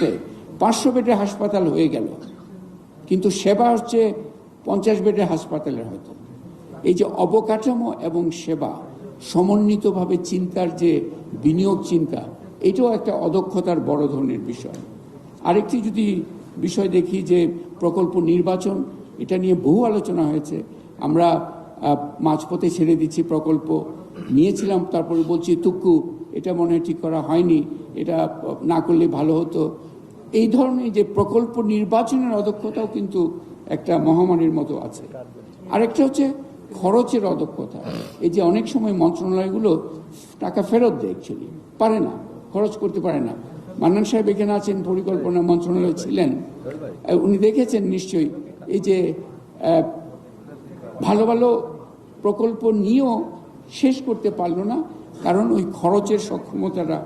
ক্ষেত্রে পাঁচশো বেডের হাসপাতাল হয়ে গেল। কিন্তু সেবা হচ্ছে পঞ্চাশ বেডের হাসপাতালের হয়তো। এই যে অবকাঠামো এবং সেবা, সমন্বিতভাবে চিন্তার যে বিনিয়োগ চিন্তা, এটাও একটা অদক্ষতার বড় ধরনের বিষয়। আরেকটি যদি বিষয় দেখি যে প্রকল্প নির্বাচন, এটা নিয়ে বহু আলোচনা হয়েছে। আমরা মাঝপথে ছেড়ে দিচ্ছি প্রকল্প। নিয়েছিলাম, তারপরে বলছি তুক্কু এটা মনে হয় ঠিক করা হয়নি। এটা না করলে ভালো হতো। এই ধরনের যে প্রকল্প নির্বাচনের অদক্ষতাও কিন্তু একটা মহামারীর মতো আছে। আরেকটা হচ্ছে খরচের অদক্ষতা। এই যে অনেক সময় মন্ত্রণালয়গুলো টাকা ফেরত দেয় অ্যাকচুয়ালি পারে না, খরচ করতে পারে না। মান্নান সাহেব এখানে আছেন, পরিকল্পনা মন্ত্রণালয়ে ছিলেন। উনি দেখেছেন নিশ্চয়ই এই যে ভালো ভালো প্রকল্প নিয়েও শেষ করতে পারল না, কারণ ওই খরচের সক্ষমতাটা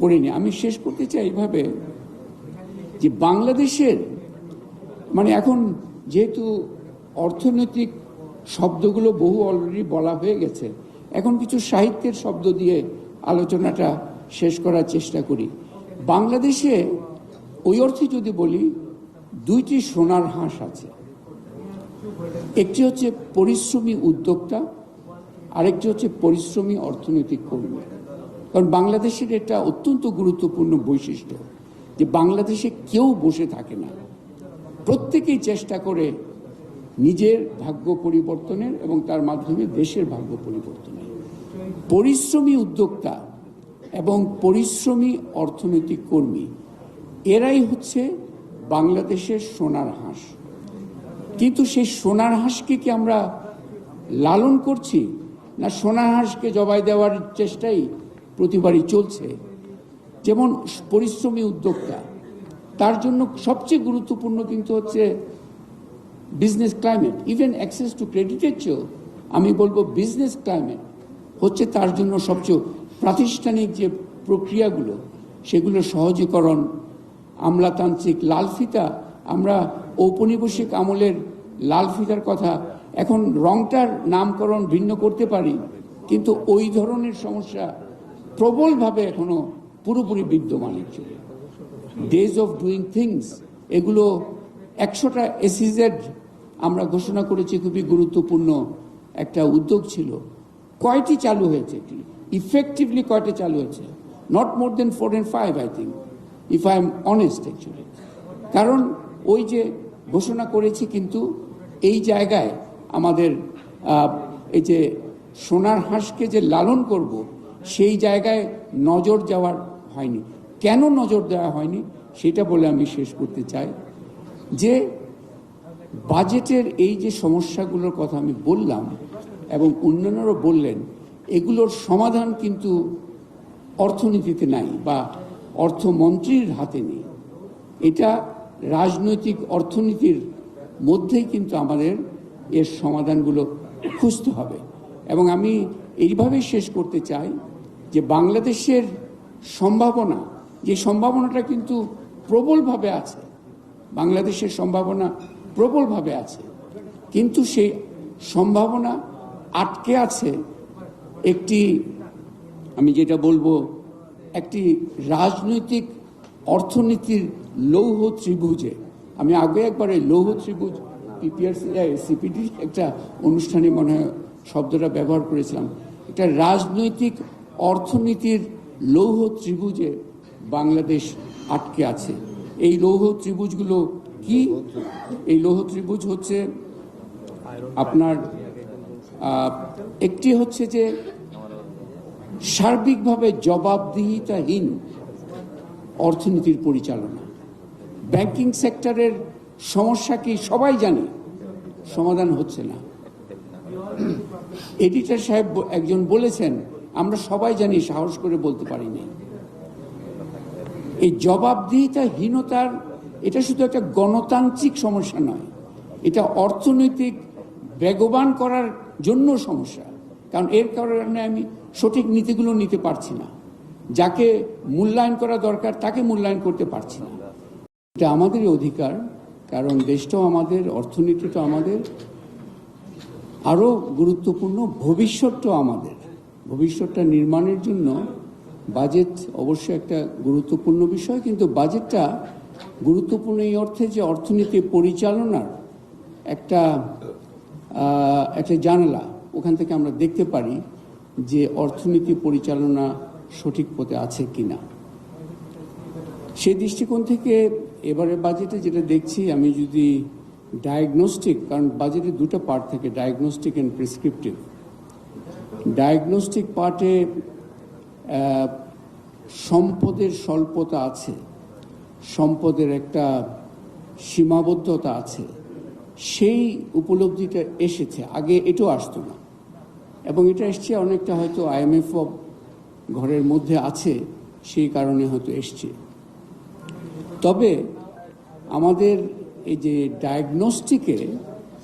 করিনি। আমি শেষ করতে চাই এইভাবে যে বাংলাদেশের মানে এখন যেহেতু অর্থনৈতিক শব্দগুলো বহু অলরেডি বলা হয়ে গেছে, এখন কিছু সাহিত্যের শব্দ দিয়ে আলোচনাটা শেষ করার চেষ্টা করি। বাংলাদেশে ওই অর্থে যদি বলি, দুইটি সোনার হাঁস আছে। একটি হচ্ছে পরিশ্রমী উদ্যোক্তা, আরেকটি হচ্ছে পরিশ্রমী অর্থনৈতিক কর্মী। কারণ বাংলাদেশের এটা অত্যন্ত গুরুত্বপূর্ণ বৈশিষ্ট্য। যে বাংলাদেশে কেউ বসে থাকে না। প্রত্যেকেই চেষ্টা করে নিজের ভাগ্য পরিবর্তনের এবং তার মাধ্যমে দেশের ভাগ্য পরিবর্তনের। পরিশ্রমী উদ্যোক্তা এবং পরিশ্রমী অর্থনৈতিক কর্মী, এরাই হচ্ছে বাংলাদেশের সোনার হাঁস। কিন্তু সেই সোনার হাঁসকে কি আমরা লালন করছি? না সোনার হাঁসকে জবাই দেওয়ার চেষ্টাই প্রতিবারই চলছে? যেমন পরিশ্রমী উদ্যোক্তা, তার জন্য সবচেয়ে গুরুত্বপূর্ণ কিন্তু হচ্ছে business climate even access to ক্রেডিটের চেয়েও আমি বলব বিজনেস ক্লাইমেট হচ্ছে তার জন্য সবচেয়ে প্রাতিষ্ঠানিক যে প্রক্রিয়াগুলো, সেগুলো সহজীকরণ, আমলাতান্ত্রিক লাল ফিতা, আমরা ঔপনিবেশিক আমলের লাল ফিতার কথা এখন রংটার নামকরণ ভিন্ন করতে পারি, কিন্তু ওই ধরনের সমস্যা প্রবলভাবে এখনও পুরোপুরি বিদ্যমান actually। Days of doing things এগুলো একশোটা এসিজেড আমরা ঘোষণা করেছি, খুবই গুরুত্বপূর্ণ একটা উদ্যোগ ছিল। কয়টি চালু হয়েছে? ইফেক্টিভলি কয়টি চালু হয়েছে? Not more than four and five I think if I'm honest actually কারণ ওই যে ঘোষণা করেছি, কিন্তু এই জায়গায় আমাদের এই যে সোনার হাঁসকে যে লালন করব, সেই জায়গায় নজর যাওয়ার হয়নি। কেন নজর দেওয়া হয়নি সেটা বলে আমি শেষ করতে চাই যে বাজেটের এই যে সমস্যাগুলোর কথা আমি বললাম এবং অন্যান্যরা বললেন, এগুলোর সমাধান কিন্তু অর্থনীতিতে নাই বা অর্থমন্ত্রীর হাতে নেই। এটা রাজনৈতিক অর্থনীতির মধ্যেই কিন্তু আমাদের এর সমাধানগুলো খুঁজতে হবে। এবং আমি এইভাবেই শেষ করতে চাই যে বাংলাদেশের সম্ভাবনা, যে সম্ভাবনাটা কিন্তু প্রবলভাবে আছে, বাংলাদেশের সম্ভাবনা প্রবলভাবে আছে, কিন্তু সেই সম্ভাবনা আটকে আছে একটি, আমি যেটা বলব, একটি রাজনৈতিক অর্থনীতির লৌহ ত্রিভুজে। আমি আগে একবার এই লৌহ ত্রিভুজ পিপিআরসি সিপিডি একটা অনুষ্ঠানে মনে হয় শব্দটা ব্যবহার করেছিলাম। একটা রাজনৈতিক অর্থনীতির লৌহ ত্রিভুজে বাংলাদেশ আটকে আছে। এই লৌহ ত্রিভুজগুলো কি? এই লৌহ ত্রিভুজ হচ্ছে আপনার একটি হচ্ছে যে সার্বিকভাবে জবাবদিহিতাহীন অর্থনীতির পরিচালনা। ব্যাংকিং সেক্টরের সমস্যা কি সবাই জানে? সমাধান হচ্ছে না। এডিটর সাহেব একজন বলেছেন আমরা সবাই জানি, সাহস করে বলতে পারি পারিনি এই জবাবদিহিতাহীনতার এটা শুধু একটা গণতান্ত্রিক সমস্যা নয়, এটা অর্থনৈতিক বেগবান করার জন্য সমস্যা। কারণ এর কারণে আমি সঠিক নীতিগুলো নিতে পারছি না। যাকে মূল্যায়ন করা দরকার, তাকে মূল্যায়ন করতে পারছি না। এটা আমাদেরই অধিকার, কারণ দেশটাও আমাদের, অর্থনীতিটাও আমাদের, আরও গুরুত্বপূর্ণ, ভবিষ্যৎটাও আমাদের। ভবিষ্যৎটা নির্মাণের জন্য বাজেট অবশ্যই একটা গুরুত্বপূর্ণ বিষয়, কিন্তু বাজেটটা গুরুত্বপূর্ণ এই অর্থে যে অর্থনীতি পরিচালনার একটা একটা জানালা, ওখান থেকে আমরা দেখতে পারি যে অর্থনীতি পরিচালনা সঠিক পথে আছে কিনা। সেই দৃষ্টিকোণ থেকে এবারের বাজেটে যেটা দেখছি, আমি যদি ডায়াগনস্টিক কারণ বাজেটে দুটো পার্ট থাকে ডায়াগনস্টিক অ্যান্ড প্রেসক্রিপটিভ ডায়াগনস্টিক পার্টে সম্পদের স্বল্পতা আছে, সম্পদের একটা সীমাবদ্ধতা আছে, সেই উপলব্ধিটা এসেছে, আগে এটাও আসতো না। এবং এটা এসছে অনেকটা হয়তো আইএমএফ ঘরের মধ্যে আছে, সেই কারণে হয়তো এসছে। তবে আমাদের এই যে ডায়াগনস্টিকে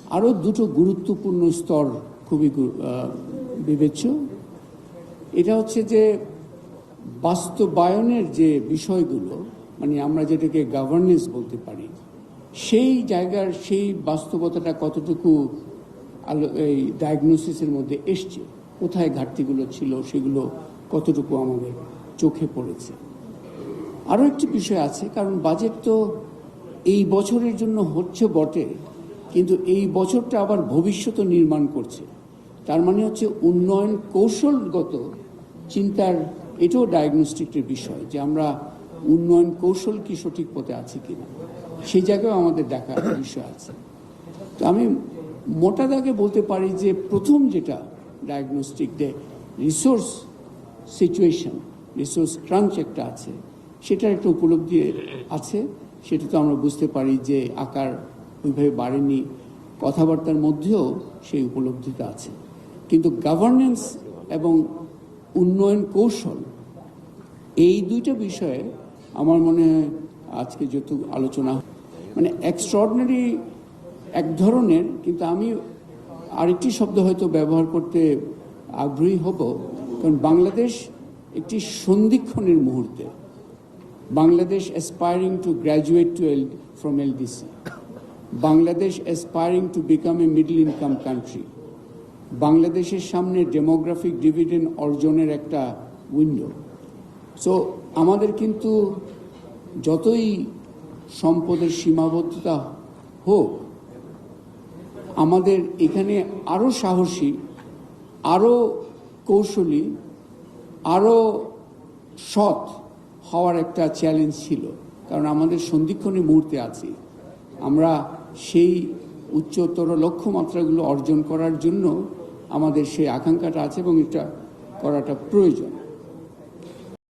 আরও দুটো গুরুত্বপূর্ণ স্তর খুবই বিবেচ্য এটা হচ্ছে যে বাস্তবায়নের যে বিষয়গুলো মানে আমরা যেটাকে গভর্নেন্স বলতে পারি, সেই জায়গার সেই বাস্তবতাটা কতটুকু আলো, এই ডায়াগনোসিসের মধ্যে এসছে? কোথায় ঘাটতিগুলো ছিল? সেগুলো কতটুকু আমাদের চোখে পড়েছে? আরও একটি বিষয় আছে, কারণ বাজেট তো এই বছরের জন্য হচ্ছে বটে, কিন্তু এই বছরটা আবার ভবিষ্যৎ নির্মাণ করছে। তার মানে হচ্ছে উন্নয়ন কৌশলগত চিন্তার এটাও ডায়াগনস্টিকের বিষয় যে আমরা উন্নয়ন কৌশল কি সঠিক পথে আছে কিনা। সেই জায়গায় আমাদের দেখার বিষয় আছে। তো আমি মোটা দাগে বলতে পারি যে প্রথম যেটা diagnostic the resource situation resource crunch একটা আছে, সেটার একটা উপলব্ধি আছে। সেটা তো আমরা বুঝতে পারি যে আকার ওইভাবে বাড়েনি, কথাবার্তার মধ্যেও সেই উপলব্ধিটা আছে। কিন্তু গভর্নেন্স এবং উন্নয়ন কৌশল, এই দুইটা বিষয়ে আমার মনে হয় আজকে যত আলোচনা মানে এক্সট্রাঅর্ডিনারি এক ধরনের, কিন্তু আমি আরেকটি শব্দ হয়তো ব্যবহার করতে আগ্রহী হব, কারণ বাংলাদেশ একটি সন্ধিক্ষণের মুহূর্তে। Bangladesh aspiring to graduate to L from LDC Bangladesh aspiring to become a middle income country বাংলাদেশের সামনে ডেমোগ্রাফিক ডিভিডেন্ড অর্জনের একটা উইন্ডো সো আমাদের কিন্তু যতই সম্পদের সীমাবদ্ধতা হোক, আমাদের এখানে আরও সাহসী আরও কৌশলী আরও সৎ হওয়ার একটা চ্যালেঞ্জ ছিল। কারণ আমাদের সন্ধিক্ষণী মুহূর্তে আছি। আমরা সেই উচ্চতর লক্ষ্যমাত্রাগুলো অর্জন করার জন্য আমাদের সেই আকাঙ্ক্ষাটা আছে এবং এটা করাটা প্রয়োজন।